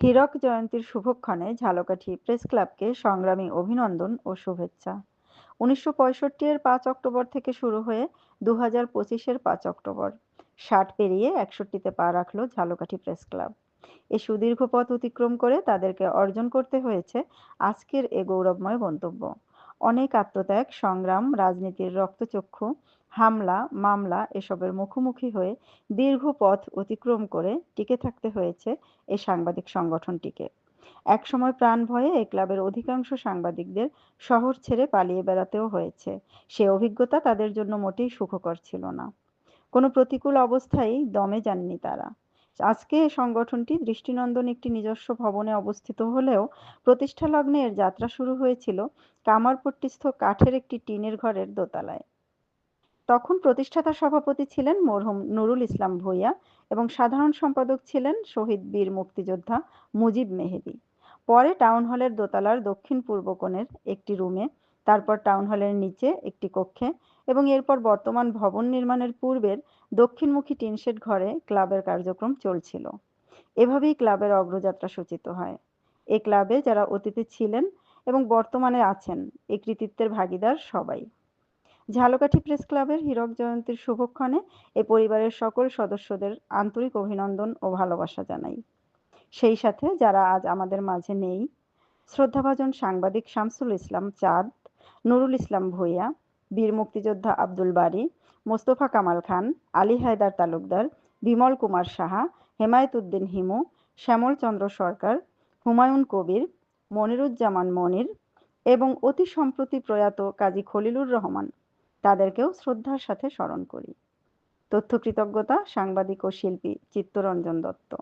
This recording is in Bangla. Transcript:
হীরক জয়ন্তীর শুভক্ষণে ঝালকাঠি প্রেস ক্লাবকে সংগ্রামী অভিনন্দন ও শুভেচ্ছা। উনিশশো পঁয়ষট্টি এর পাঁচ অক্টোবর থেকে শুরু হয়ে দু হাজার পঁচিশের পাঁচ অক্টোবর। ষাট পেরিয়ে একষট্টিতে পা রাখল ঝালকাঠি প্রেস ক্লাব। এ সুদীর্ঘ পথ অতিক্রম করে তাদেরকে অর্জন করতে হয়েছে আজকের এ গৌরবময় গন্তব্য। অনেক আত্মত্যাগ, সংগ্রাম, রাজনীতির রক্তচক্ষু, হামলা, মামলা এসবের মুখোমুখি হয়ে দীর্ঘ পথ অতিক্রম করে টিকে থাকতে হয়েছে এই সাংবাদিক সংগঠনটিকে। একসময় প্রাণ ভয়ে এই ক্লাবের অধিকাংশ সাংবাদিকদের শহর ছেড়ে পালিয়ে বেড়াতেও হয়েছে। সে অভিজ্ঞতা তাদের জন্য মোটেই সুখকর ছিল না। কোনো প্রতিকূল অবস্থায় দমে যাননি তারা। আজকে এই সংগঠনটি দৃষ্টিনন্দন একটি নিজস্ব ভবনে অবস্থিত হলেও প্রতিষ্ঠা লগ্নে এর যাত্রা শুরু হয়েছিল কামারপট্টিস্থ কাঠের একটি টিনের ঘরের দোতলায়। তখন প্রতিষ্ঠাতা সভাপতি ছিলেন মরহুম নুরুল ইসলাম ভূঁইয়া এবং সাধারণ সম্পাদক ছিলেন শহীদ বীর মুক্তিযোদ্ধা মুজিব মেহেদি। পরে টাউন হলের দোতলার দক্ষিণ পূর্ব কোণের একটি রুমে, তারপর টাউন হলের নিচে একটি কক্ষে এবং এরপর বর্তমান ভবন নির্মাণের পূর্বের দক্ষিণমুখী টিনশেড ঘরে ক্লাবের কার্যক্রম চলছিল। এভাবেই ক্লাবের অগ্রযাত্রা সূচিত হয়। এ ক্লাবে যারা অতীতে ছিলেন এবং বর্তমানে আছেন এই কৃতিত্বের ভাগিদার সবাই। ঝালকাঠি প্রেস ক্লাবের হীরক জয়ন্তীর শুভক্ষণে এ পরিবারের সকল সদস্যদের আন্তরিক অভিনন্দন ও ভালোবাসা জানাই। সেই সাথে যারা আজ আমাদের মাঝে নেই, শ্রদ্ধাভাজন সাংবাদিক শামসুল ইসলাম চাঁদ, নুরুল ইসলাম ভূঁইয়া, বীর মুক্তিযোদ্ধা আব্দুল বারী মোস্তফা কামাল খান, আলী হায়দার তালুকদার, বিমল কুমার সাহা, হেমায়ত উদ্দিন হিমু, শ্যামল চন্দ্র সরকার, হুমায়ুন কবির, মনিরুজ্জামান মনির এবং অতি সম্প্রতি প্রয়াত কাজী খলিলুর রহমান। তাদেরকেও শ্রদ্ধার সাথে স্মরণ করি। তথ্য কৃতজ্ঞতা, সাংবাদিক ও শিল্পী চিত্তরঞ্জন দত্ত।